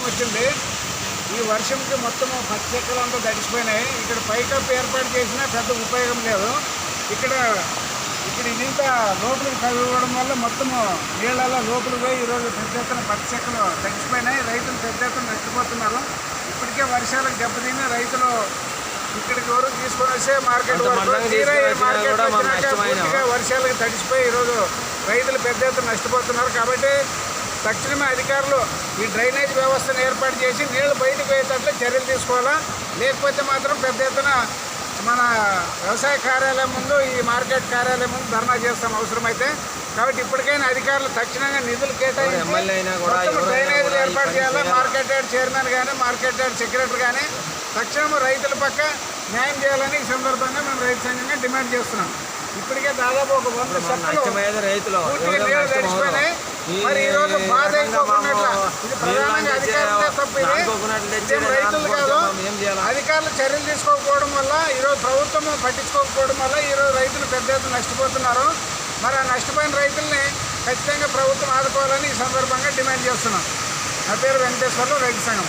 వచ్చింది ఈ వర్షంకి మొత్తం పచ్చి చెక్కలు అంతా తడిసిపోయినాయి ఇక్కడ పైకప్పు ఏర్పాటు చేసినా పెద్ద ఉపయోగం లేదు. ఇక్కడ ఇక్కడ ఇదంతా లోపలికి కలవడం వల్ల మొత్తము నీళ్ళలో లోపలికి పోయి ఈరోజు పెద్ద ఎత్తున పచ్చి చెక్కలు రైతులు పెద్ద ఎత్తున నష్టపోతున్నారు ఇప్పటికే వర్షాలకు దెబ్బతిని రైతులు ఇక్కడికి వరకు తీసుకొని వస్తే మార్కెట్. పూర్తిగా వర్షాలకు తడిసిపోయి ఈరోజు రైతులు పెద్ద ఎత్తున నష్టపోతున్నారు కాబట్టి తక్షణమే అధికారులు ఈ డ్రైనేజ్ వ్యవస్థను ఏర్పాటు చేసి నీళ్ళు బయటకు పోయేటట్లు చర్యలు తీసుకోవాలా లేకపోతే మాత్రం పెద్ద ఎత్తున మన వ్యవసాయ కార్యాలయం ముందు ఈ మార్కెట్ కార్యాలయం ముందు ధర్నా చేస్తాం అవసరమైతే కాబట్టి ఇప్పటికైనా అధికారులు తక్షణంగా నిధులు కేటాయించి డ్రైనేజీలు ఏర్పాటు చేయాలి. మార్కెట్ యార్డ్ చైర్మన్ కానీ మార్కెట్ యార్డ్ సెక్రటరీ కానీ తక్షణం రైతుల పక్క న్యాయం చేయాలని ఈ సందర్భంగా మేము రైతు సంఘంగా డిమాండ్ చేస్తున్నాం. ఇప్పటికే దాదాపు ఒక వంద మరి బాధ అయిపోకున్నట్ల. ఇది ప్రధానంగా రైతులు కాదు. అధికారులు చర్యలు తీసుకోకపోవడం వల్ల ఈరోజు ప్రభుత్వం పట్టించుకోకపోవడం వల్ల ఈరోజు రైతులు పెద్ద ఎత్తున నష్టపోతున్నారు. మరి ఆ నష్టపోయిన రైతుల్ని ఖచ్చితంగా ప్రభుత్వం ఆదుకోవాలని ఈ సందర్భంగా డిమాండ్ చేస్తున్నాం. నా పేరు వెంకటేశ్వర్లు రైతు సంఘం.